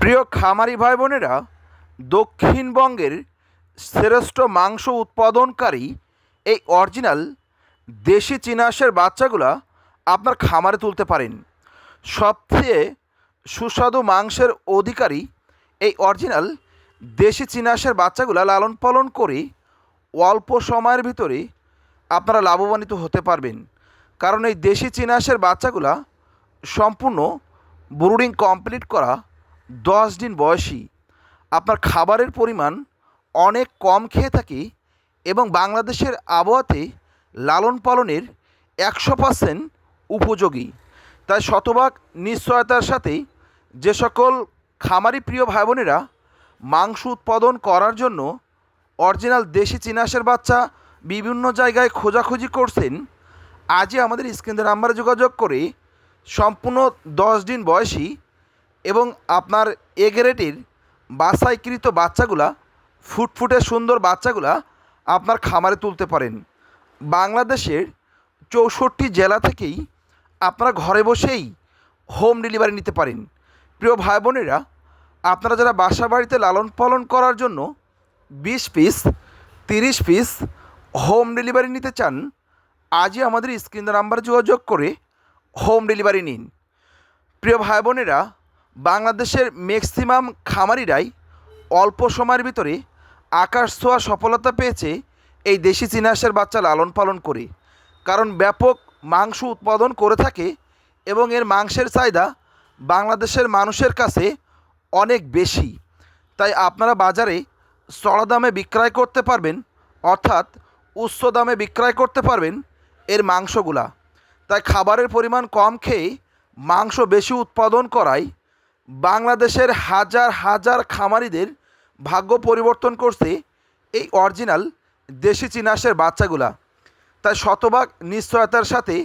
প্রিয় খামারি ভাই বোনেরা দক্ষিণবঙ্গের শ্রেষ্ঠ মাংস উৎপাদনকারী এই অরিজিনাল দেশি চিনাসের বাচ্চাগুলা আপনার খামারে তুলতে পারেন। সবচেয়ে সুস্বাদু মাংসের অধিকারী এই অরিজিনাল দেশি চিনাসের বাচ্চাগুলা লালন পালন করে অল্প সময়ের ভিতরে আপনারা লাভবান্বিত হতে পারবেন। কারণ এই দেশি চিনাসের বাচ্চাগুলা সম্পূর্ণ ব্রুডিং কমপ্লিট করা দশ দিন বয়সী। আপনার খাবারের পরিমাণ অনেক কম খেয়ে থাকি এবং বাংলাদেশের আবহাওয়াতে লালন পালনের একশো পার্সেন্ট উপযোগী। তাই শতভাগ নিশ্চয়তার সাথে যে সকল খামারি প্রিয় ভাই বোনেরা মাংস উৎপাদন করার জন্য অরিজিনাল দেশি চিনাসের বাচ্চা বিভিন্ন জায়গায় খোঁজাখুঁজি করছেন, আজই আমাদের স্ক্রিনের নাম্বারে যোগাযোগ করে সম্পূর্ণ দশ দিন বয়সী এবং আপনার এ বাছাইকৃত বাচ্চাগুলা, ফুটফুটে সুন্দর বাচ্চাগুলা আপনার খামারে তুলতে পারেন। বাংলাদেশের চৌষট্টি জেলা থেকেই আপনারা ঘরে বসেই হোম ডেলিভারি নিতে পারেন। প্রিয় ভাই বোনেরা আপনারা যারা বাসা বাড়িতে লালন পালন করার জন্য বিশ পিস, তিরিশ পিস হোম ডেলিভারি নিতে চান, আজই আমাদের স্ক্রিন নাম্বারে যোগাযোগ করে হোম ডেলিভারি নিন। প্রিয় ভাই বোনেরা বাংলাদেশের ম্যাক্সিমাম খামারিরাই অল্প সময়ের ভিতরে আকাশ ছোঁয়া সফলতা পেয়েছে এই দেশি চিনাসের বাচ্চা লালন পালন করে। কারণ ব্যাপক মাংস উৎপাদন করে থাকে এবং এর মাংসের চাহিদা বাংলাদেশের মানুষের কাছে অনেক বেশি। তাই আপনারা বাজারে চড়া দামে বিক্রয় করতে পারবেন, অর্থাৎ উচ্চ দামে বিক্রয় করতে পারবেন এর মাংসগুলা। তাই খাবারের পরিমাণ কম খেয়ে মাংস বেশি উৎপাদন করায় বাংলাদেশের হাজার হাজার খামারিদের ভাগ্য পরিবর্তন করছে এই অরিজিনাল দেশি চিনাশের বাচ্চাগুলা। তাই শতভাগ নিশ্চয়তার সাথে